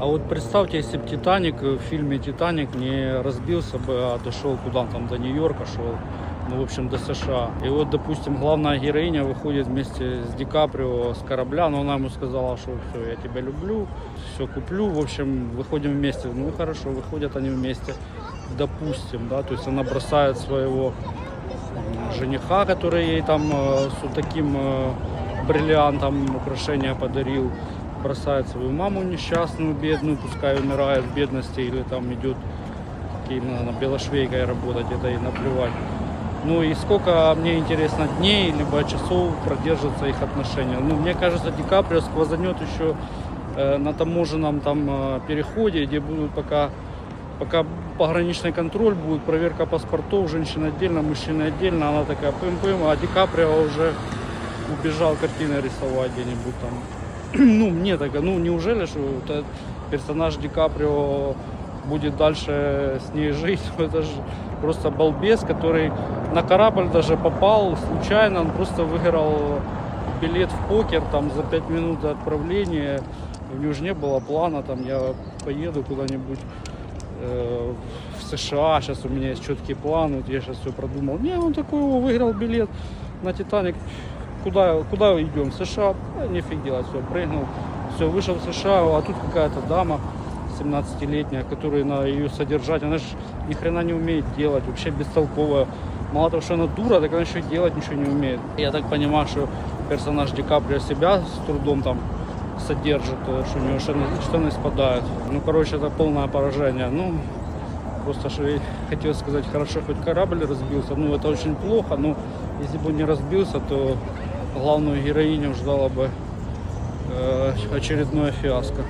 А вот представьте, если бы Титаник в фильме Титаник не разбился бы, а дошел куда там до Нью-Йорка шел, ну, в общем, до США. И вот, допустим, главная героиня выходит вместе с Ди Каприо с корабля, но она ему сказала, что все, я тебя люблю, все куплю, в общем, выходим вместе. Ну хорошо, выходят они вместе, допустим, да, то есть она бросает своего жениха, который ей там э, с вот таким э, бриллиантом украшения подарил, бросает свою маму несчастную, бедную, пускай умирает в бедности или там идет именно на белошвейкой работать, это и наплевать. Ну и сколько мне интересно дней, либо часов продержатся их отношения. Ну, мне кажется, Ди Каприо сквозанет еще э, на таможенном там э, переходе, где будут пока, пока пограничный контроль будет, проверка паспортов, женщина отдельно, мужчина отдельно, она такая пым-пым, а Ди Каприо уже убежал картины рисовать где-нибудь там. ну, мне так, ну, неужели, что вот этот персонаж Ди Каприо будет дальше с ней жить? Это же просто балбес, который на корабль даже попал случайно, он просто выиграл билет в покер там за 5 минут до отправления. У него же не было плана, там я поеду куда-нибудь э, в США, сейчас у меня есть четкий план, вот я сейчас все продумал. Не, он такой выиграл билет на Титаник. Куда, куда идем? В США? А, нефиг делать, все, прыгнул. Все, вышел в США, а тут какая-то дама 17-летняя, которая на ее содержать, она же ни хрена не умеет делать, вообще бестолковая. Мало того, что она дура, так она еще и делать ничего не умеет. Я так понимаю, что персонаж Ди Каприо себя с трудом там содержит, э, что у него штаны, штаны спадают. Ну, короче, это полное поражение. Ну, просто что я хотел сказать, хорошо, хоть корабль разбился. Ну, это очень плохо, но если бы он не разбился, то главную героиню ждала бы э, очередное фиаско.